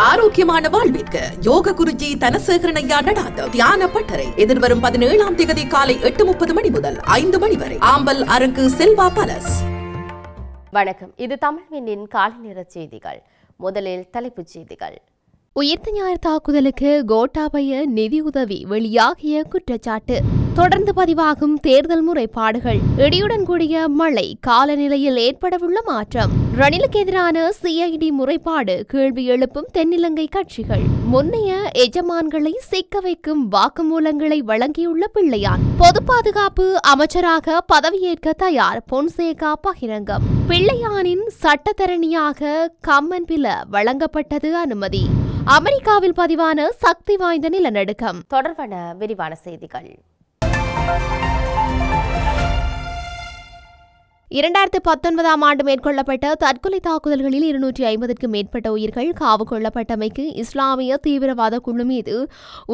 ஆரோக்கியமான வாழ்விற்கு யோக குருஜி தனசேகரனையா நடாத்த தியான பட்டறை. எதிர்வரும் பதினேழாம் தேதி காலை எட்டு முப்பது மணி முதல் ஐந்து மணி வரை. ஆம்பல் அரங்கு செல்வா பலஸ் வணக்கம். இது தமிழ் விண்ணின் காலை நேர செய்திகள். முதலில் தலைப்புச் செய்திகள். உயிர்த்த ஞாயிறு தாக்குதலுக்கு கோட்டாபய நிதியுதவி வெளியாகிய குற்றச்சாட்டு. தொடர்ந்து பதிவாகும் தேர்தல் முறைப்பாடுகள். இடியுடன் கூடிய மழை காலநிலையில் ஏற்படவுள்ள மாற்றம். ரணிலுக்கு எதிரான சிஐடி முறைப்பாடு கேள்வி எழுப்பும் தென்னிலங்கை கட்சிகள். முன்னைய எஜமான்களை சிக்க வைக்கும் வாக்குமூலங்களை வழங்கியுள்ள பிள்ளையான். பொது பாதுகாப்பு அமைச்சராக பதவியேற்க தயார் பொன்சேகா பகிரங்கம். பிள்ளையானின் சட்டத்தரணியாக கம்மன் பில வழங்கப்பட்டது அனுமதி. அமெரிக்காவில் பதிவான சக்தி வாய்ந்த நிலநடுக்கம். தொடர்பான விரிவான செய்திகள். Música இரண்டாயிரத்து பத்தொன்பதாம் ஆண்டு மேற்கொள்ளப்பட்ட தற்கொலை தாக்குதல்களில் இருநூற்றி ஐம்பதுக்கும் மேற்பட்ட உயிர்கள் காவு கொள்ளப்பட்டமைக்கு இஸ்லாமிய தீவிரவாத குழு மீது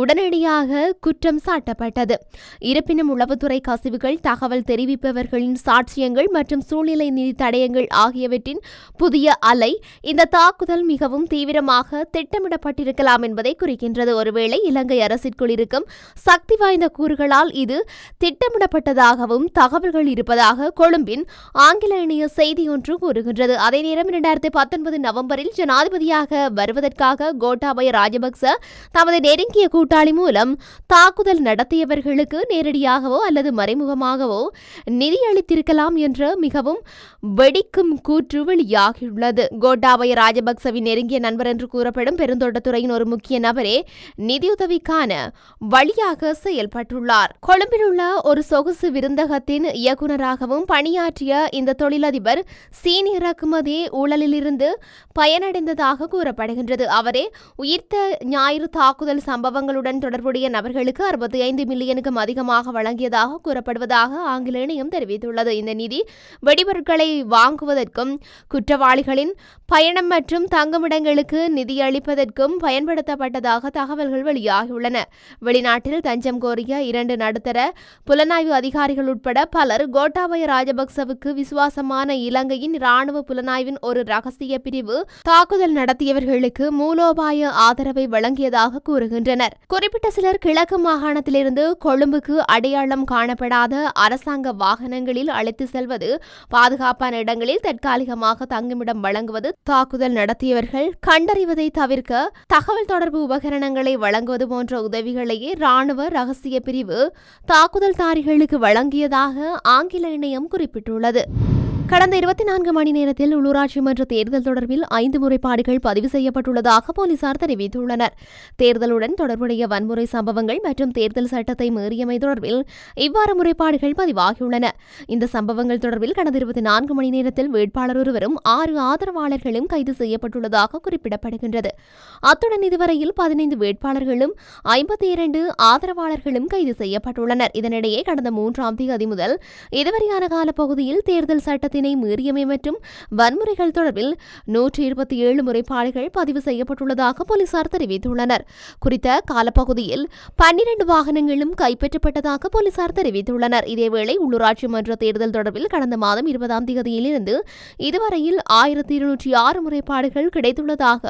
உடனடியாக குற்றம் சாட்டப்பட்டது. இருப்பினும் உளவுத்துறை கசிவுகள் தகவல் தெரிவிப்பவர்களின் சாட்சியங்கள் மற்றும் சூழ்நிலை நிதி தடயங்கள் ஆகியவற்றின் புதிய அலை இந்த தாக்குதல் மிகவும் தீவிரமாக திட்டமிடப்பட்டிருக்கலாம் என்பதை குறிக்கின்றது. ஒருவேளை இலங்கை அரசிற்குள் இருக்கும் சக்தி வாய்ந்த கூறுகளால் இது திட்டமிடப்பட்டதாகவும் தகவல்கள் இருப்பதாக கொழும்பின் ஆங்கில இணைய செய்தி ஒன்று கூறுகின்றது. அதே நேரம் இரண்டாயிரத்தி பத்தொன்பது நவம்பரில் ஜனாதிபதியாக வருவதற்காக கோட்டாபய ராஜபக்ச தமது நெருங்கிய கூட்டாளி மூலம் தாக்குதல் நடத்தியவர்களுக்கு நேரடியாகவோ அல்லது மறைமுகமாகவோ நிதியளித்திருக்கலாம் என்ற மிகவும் வெடிக்கும் கூற்று வெளியாகியுள்ளது. கோட்டாபய ராஜபக்சவின் நெருங்கிய நண்பர் என்று கூறப்படும் பெருந்தோட்டத்துறையின் ஒரு முக்கிய நபரே நிதியுதவிக்கான வழியாக செயல்பட்டுள்ளார். கொழும்பில் உள்ள ஒரு சொகுசு விருந்தகத்தின் இயக்குநராகவும் பணியாற்றிய இந்த தொழிலதிபர் சீனி இறக்குமதி ஊழலிலிருந்து பயனடைந்ததாக கூறப்படுகின்றது. அவரே உயிர்த்த ஞாயிறு தாக்குதல் சம்பவங்களுடன் தொடர்புடைய நபர்களுக்கு அறுபத்தி ஐந்து மில்லியனுக்கும் அதிகமாக வழங்கியதாக கூறப்படுவதாக ஆங்கில இணையம் தெரிவித்துள்ளது. இந்த நிதி வெடிபொருட்களை வாங்குவதற்கும் குற்றவாளிகளின் பயணம் மற்றும் தங்குமிடங்களுக்கு நிதியளிப்பதற்கும் பயன்படுத்தப்பட்டதாக தகவல்கள் வெளியாகியுள்ளன. வெளிநாட்டில் தஞ்சம் கோரிய இரண்டு நடுத்தர புலனாய்வு அதிகாரிகள் உட்பட பலர் கோட்டாபய ராஜபக்சவுக்கு விசுவாசமான இலங்கையின் இராணுவ புலனாய்வின் ஒரு ரகசிய பிரிவு தாக்குதல் நடத்தியவர்களுக்கு மூலோபாய ஆதரவை வழங்கியதாக கூறுகின்றனர். குறிப்பிட்ட சிலர் கிழக்கு மாகாணத்திலிருந்து கொழும்புக்கு அடையாளம் காணப்படாத அரசாங்க வாகனங்களில் அழைத்து செல்வது பாதுகாப்பான இடங்களில் தற்காலிகமாக தங்குமிடம் வழங்குவது தாக்குதல் நடத்தியவர்கள் கண்டறிவதை தவிர்க்க தகவல் தொடர்பு உபகரணங்களை வழங்குவது போன்ற உதவிகளையே ராணுவ ரகசிய பிரிவு தாக்குதல்தாரிகளுக்கு வழங்கியதாக ஆங்கில இணையம் குறிப்பிட்டுள்ளது. る。கடந்த இருபத்தி நான்கு மணி நேரத்தில் உள்ளூராட்சி மன்ற தேர்தல் தொடர்பில் ஐந்து முறைப்பாடுகள் பதிவு செய்யப்பட்டுள்ளதாக போலீசார் தெரிவித்துள்ளனர். தேர்தலுடன் தொடர்புடைய வன்முறை சம்பவங்கள் மற்றும் தேர்தல் சட்டத்தை மீறியமை தொடர்பில் இவ்வாறு முறைப்பாடுகள் பதிவாகியுள்ளன. இந்த சம்பவங்கள் தொடர்பில் கடந்த இருபத்தி நான்கு மணி நேரத்தில் வேட்பாளர் ஒருவரும் ஆறு ஆதரவாளர்களும் கைது செய்யப்பட்டுள்ளதாக குறிப்பிடப்படுகின்றது. அத்துடன் இதுவரையில் பதினைந்து வேட்பாளர்களும் ஐம்பத்தி இரண்டு ஆதரவாளர்களும் கைது செய்யப்பட்டுள்ளனர். இதனிடையே கடந்த மூன்றாம் தேதி முதல் இதுவரையான காலப்பகுதியில் தேர்தல் சட்டத்தை சட்டத்தினை மீறியமை மற்றும் வன்முறைகள் தொடர்பில் நூற்றி இருபத்தி ஏழு முறைப்பாடுகள் பதிவு செய்யப்பட்டுள்ளதாக போலீசார் தெரிவித்துள்ளனர். குறித்த காலப்பகுதியில் பன்னிரண்டு வாகனங்களும் கைப்பற்றப்பட்டதாக போலீசார் தெரிவித்துள்ளனர். இதேவேளை உள்ளூராட்சி மன்ற தேர்தல் தொடர்பில் கடந்த மாதம் இருபதாம் தேதியிலிருந்து இதுவரையில் ஆயிரத்தி இருநூற்றி ஆறு முறைப்பாடுகள் கிடைத்துள்ளதாக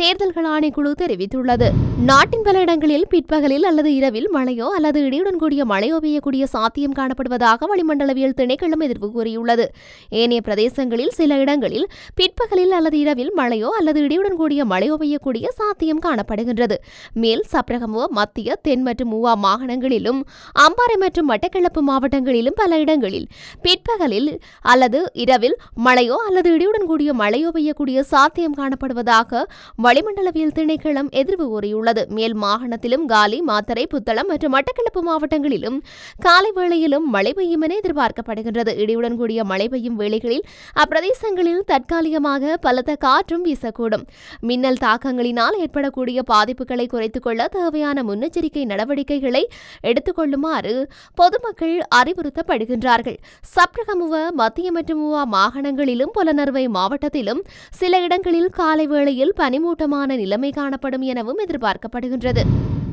தேர்தல்கள் ஆணைக்குழு தெரிவித்துள்ளது. நாட்டின் பல இடங்களில் பிற்பகலில் அல்லது இரவில் மழையோ அல்லது இடியுடன் கூடிய மழையோ பெய்யக்கூடிய சாத்தியம் காணப்படுவதாக வளிமண்டலவியல் திணைக்களம் எதிர்ப்பு கூறியுள்ளது. ஏனைய பிரதேசங்களில் சில இடங்களில் பிற்பகலில் அல்லது இரவில் மழையோ அல்லது இடியுடன் கூடிய மழையோ பெய்யக்கூடிய சாத்தியம் காணப்படுகின்றது. மேல் சப்ரகமுவ மத்திய தென் மற்றும் மூவா மாகாணங்களிலும் அம்பாறை மற்றும் மட்டக்களப்பு மாவட்டங்களிலும் பல இடங்களில் பிற்பகலில் அல்லது இரவில் மழையோ அல்லது இடியுடன் கூடிய மழையோ பெய்யக்கூடிய சாத்தியம் காணப்படுவதாக வளிமண்டலவியல் திணைக்களம் எதிர்வு கூறியுள்ளது. மேல் மாகாணத்திலும் காலி மாத்தரை புத்தளம் மற்றும் மட்டக்களப்பு மாவட்டங்களிலும் காலை வேளையிலும் மழை பெய்யும் என எதிர்பார்க்கப்படுகின்றது. இடியுடன் கூடிய மழை பெய்யும் வேளைகளில் அப்பிரதேசங்களில் தற்காலிகமாக பலத்த காற்றும் வீசக்கூடும். மின்னல் தாக்கங்களினால் ஏற்படக்கூடிய பாதிப்புகளை குறைத்துக் கொள்ள தேவையான முன்னெச்சரிக்கை நடவடிக்கைகளை எடுத்துக்கொள்ளுமாறு பொதுமக்கள் அறிவுறுத்தப்படுகின்றார்கள். சப்ரகமுவ மத்திய மற்றும் மாகாணங்களிலும் புலனறுவை மாவட்டத்திலும் சில இடங்களில் காலை வேளையில் பனிமூட்டமான நிலைமை காணப்படும் எனவும் எதிர்பார்க்கப்படுகின்றது.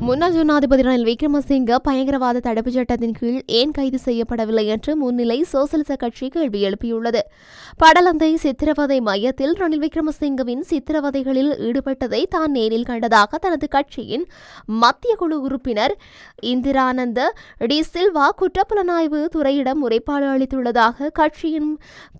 முன்னாள் ஜனாதிபதி ரணில் விக்ரமசிங்க பயங்கரவாத தடுப்புச் சட்டத்தின் கீழ் ஏன் கைது செய்யப்படவில்லை என்று முன்னிலை சோசலிச கட்சி கேள்வி எழுப்பியுள்ளது. படலந்தை சித்திரவதை மையத்தில் ரணில் விக்ரமசிங்கவின் சித்திரவதைகளில் ஈடுபட்டதை தான் நேரில் கண்டதாக தனது கட்சியின் மத்திய குழு உறுப்பினர் இந்திரானந்த டி சில்வா குற்றப்புலனாய்வு துறையிடம் முறைப்பாடு அளித்துள்ளதாக கட்சியின்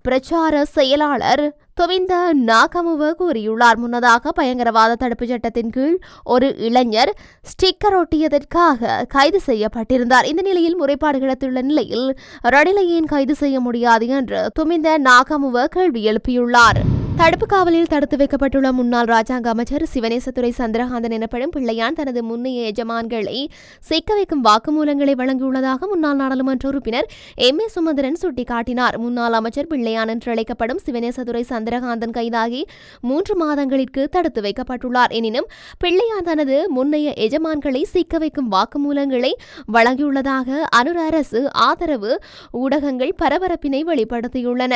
பிரச்சார செயலாளர் துவிந்த நாகமுவ கூறியுள்ளார். முன்னதாக பயங்கரவாத தடுப்புச் சட்டத்தின் கீழ் ஒரு இளைஞர் ஸ்டிக்கர் ஒட்டியதற்காக கைது செய்யப்பட்டிருந்தார். இந்த நிலையில் முறைப்பாடு கிடைத்துள்ள நிலையில் ரணிலை கைது செய்ய முடியாது என்று துமிந்த நாகமுவ கேள்வி எழுப்பியுள்ளார். தடுப்பு காவலில் தடுத்து வைக்கப்பட்டுள்ள முன்னாள் ராஜாங்க அமைச்சர் சிவனேசத்துறை சந்திரகாந்தன் எனப்படும் பிள்ளையான் தனது முன்னைய எஜமான்களை சிக்க வைக்கும் வாக்குமூலங்களை வழங்கியுள்ளதாக முன்னாள் நாடாளுமன்ற உறுப்பினர் எம் ஏ சுமந்திரன் சுட்டிக்காட்டினார். முன்னாள் அமைச்சர் பிள்ளையான் என்று அழைக்கப்படும் சிவனேசதுரை சந்திரகாந்தன் கைதாகி மூன்று மாதங்களிற்கு தடுத்து வைக்கப்பட்டுள்ளார். எனினும் பிள்ளையான் தனது முன்னைய எஜமான்களை சிக்க வைக்கும் வாக்குமூலங்களை வழங்கியுள்ளதாக அனுர அரசு ஆதரவு ஊடகங்கள் பரபரப்பினை வெளிப்படுத்தியுள்ளன.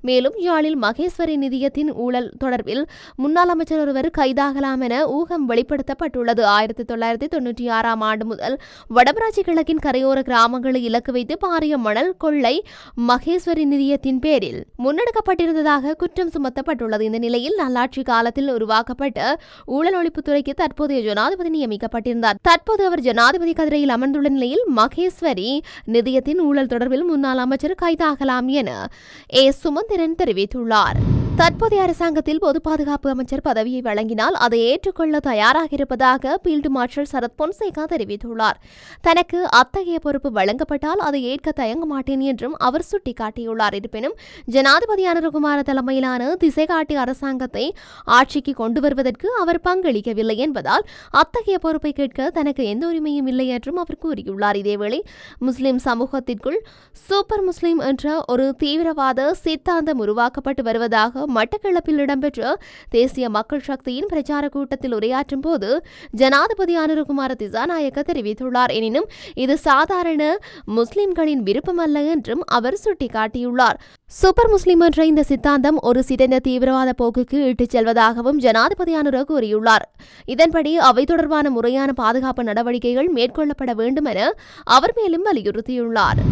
மேலும் யாழில் மகேஸ்வரி நிறுவனத்தின் ஊழல் தொடர்பில் முன்னாள் அமைச்சர் ஒருவர் கைதாகலாம் என ஊகம் வெளிப்படுத்தப்பட்டுள்ளது. ஆயிரத்தி தொள்ளாயிரத்தி தொன்னூற்றி ஆறாம் ஆண்டு முதல் வடமராட்சி கிழக்கின் கரையோர கிராமங்களை இலக்கு வைத்து பாரிய மணல் கொள்ளை மகேஸ்வரி நிதியத்தின் பேரில் முன்னெடுக்கப்பட்டிருந்ததாக குற்றம் சுமத்தப்பட்டுள்ளது. இந்த நிலையில் நல்லாட்சி காலத்தில் உருவாக்கப்பட்ட ஊழல் ஒழிப்புத்துறைக்கு தற்போதைய ஜனாதிபதி நியமிக்கப்பட்டிருந்தார். தற்போது அவர் ஜனாதிபதி கதிரையில் அமர்ந்துள்ள நிலையில் மகேஸ்வரி நிதியத்தின் ஊழல் தொடர்பில் முன்னாள் அமைச்சர் கைதாகலாம் என ஏ. சுமந்திரன் தெரிவித்துள்ளார். தற்போதைய அரசாங்கத்தில் பொது பாதுகாப்பு அமைச்சர் பதவியை வழங்கினால் அதை ஏற்றுக்கொள்ள தயாராக இருப்பதாக பீல்டு மார்ஷல் சரத் பொன்சேகா தெரிவித்துள்ளார். தனக்கு அத்தகைய பொறுப்பு வழங்கப்பட்டால் அதை ஏற்க தயங்க மாட்டேன் என்றும் அவர் சுட்டிக்காட்டியுள்ளார். இருப்பினும் ஜனாதிபதி அனுரகுமார தலைமையிலான திசைகாட்டி அரசாங்கத்தை ஆட்சிக்கு கொண்டு வருவதற்கு அவர் பங்களிக்கவில்லை என்பதால் அத்தகைய பொறுப்பை கேட்க தனக்கு எந்த உரிமையும் இல்லை என்றும் அவர் கூறியுள்ளார். இதேவேளை முஸ்லிம் சமூகத்திற்குள் சூப்பர் முஸ்லிம் என்ற ஒரு தீவிரவாத சித்தாந்தம் உருவாக்கப்பட்டு வருவதாக மட்டக்களப்பில் இடம்பெற்ற தேசிய மக்கள் சக்தியின் பிரச்சார கூட்டத்தில் உரையாற்றும் போது ஜனாதிபதி அனுரகுமார திசாநாயக்க தெரிவித்துள்ளார். எனினும் இது சாதாரண முஸ்லிம்களின் விருப்பமல்ல என்றும் அவர் சுட்டிக்காட்டியுள்ளார். சூப்பர் முஸ்லிம் என்ற இந்த சித்தாந்தம் ஒரு சிதைந்த தீவிரவாத போக்குக்கு இட்டுச் செல்வதாகவும் ஜனாதிபதி அனுர கூறியுள்ளார். இதன்படி அவை தொடர்பான முறையான பாதுகாப்பு நடவடிக்கைகள் மேற்கொள்ளப்பட வேண்டும் என அவர் மேலும் வலியுறுத்தியுள்ளார்.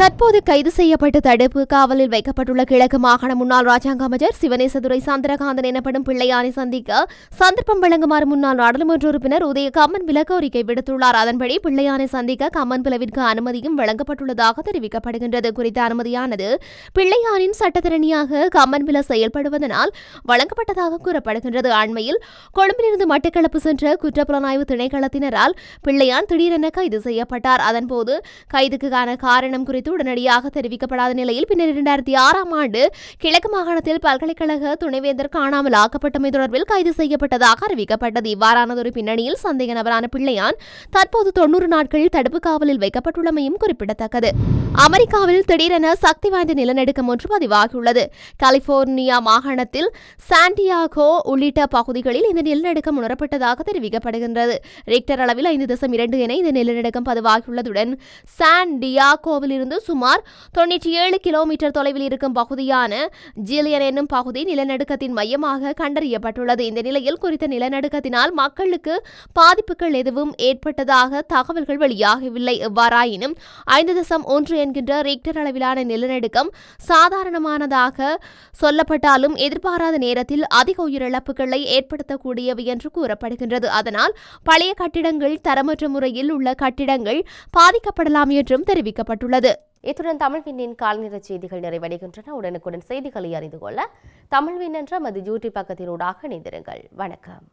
தற்போது கைது செய்யப்பட்டு தடுப்பு காவலில் வைக்கப்பட்டுள்ள கிழக்கு மாகாண முன்னாள் ராஜாங்க அமைச்சர் சிவனேசதுரை சந்திரகாந்தன் எனப்படும் பிள்ளையானை சந்திக்க சந்தர்ப்பம் வழங்குமாறு முன்னாள் நாடாளுமன்ற உறுப்பினர் உதய கம்மன் வில கோரிக்கை விடுத்துள்ளார். அதன்படி பிள்ளையானை சந்திக்க கம்மன் பிளவிற்கு அனுமதியும் வழங்கப்பட்டுள்ளதாக தெரிவிக்கப்படுகின்றது. குறித்த அனுமதியானது பிள்ளையானின் சட்டத்திறனியாக கம்மன் வில செயல்படுவதனால் வழங்கப்பட்டதாக கூறப்படுகின்றது. அண்மையில் கொழும்பிலிருந்து மட்டக்களப்பு சென்ற குற்றப்புலனாய்வு திணைக்களத்தினரால் பிள்ளையான் திடீரென கைது செய்யப்பட்டார். அதன்போது கைதுக்கான காரணம் குறித்து உடனடியாக தெரிவிக்கப்படாத நிலையில் பின்னர் இரண்டாயிரத்தி ஆறாம் ஆண்டு கிழக்கு மாகாணத்தில் பல்கலைக்கழக துணைவேந்தர் காணாமல் ஆக்கப்பட்டமை தொடர்பில் கைது செய்யப்பட்டதாக அறிவிக்கப்பட்டது. இவ்வாறானதொரு பின்னணியில் சந்தேக நபரான பிள்ளையான் தற்போது தொன்னூறு நாட்கள் தடுப்பு காவலில் வைக்கப்பட்டுள்ளமையும் குறிப்பிடத்தக்கது. அமெரிக்காவில் திடீரென சக்தி வாய்ந்த நிலநடுக்கம் ஒன்று பதிவாகியுள்ளது. கலிபோர்னியா மாகாணத்தில் சாண்டியாகோ உள்ளிட்ட பகுதிகளில் இந்த நிலநடுக்கம் உணரப்பட்டதாக தெரிவிக்கப்படுகின்றது. ரிக்டர் அளவில் ஐந்து தசம் இரண்டு என இந்த நிலநடுக்கம் பதிவாகியுள்ளதுடன் சான் டியாகோவில் இருந்து சுமார் தொண்ணூற்றி ஏழு கிலோமீட்டர் தொலைவில் இருக்கும் பகுதியான ஜிலியன் என்னும் பகுதி நிலநடுக்கத்தின் மையமாக கண்டறியப்பட்டுள்ளது. இந்த நிலையில் குறித்த நிலநடுக்கத்தினால் மக்களுக்கு பாதிப்புகள் எதுவும் ஏற்பட்டதாக தகவல்கள் வெளியாகவில்லை. எவ்வாறாயினும் ஐந்து தசம் ஒன்று என்கின்ற ரிக்டர் அளவிலான நிலநடுக்கம் சாதாரணமானதாக சொல்லப்பட்டாலும் எதிர்பாராத நேரத்தில் அதிக உயிரிழப்புகளை ஏற்படுத்தக்கூடியவை என்று கூறப்படுகின்றது. அதனால் பழைய கட்டிடங்கள் தரமற்ற முறையில் உள்ள கட்டிடங்கள் பாதிக்கப்படலாம் என்றும் தெரிவிக்கப்பட்டுள்ளது. இத்துடன் தமிழ்வின்னின் விண்ணின் செய்திகள் நிறைவடைகின்றன. உடனுக்குடன் செய்திகளை அறிந்து கொள்ள தமிழ்வின் என்ற மது யூடியூப் பக்கத்தினூடாக இணைந்திருங்கள். வணக்கம்.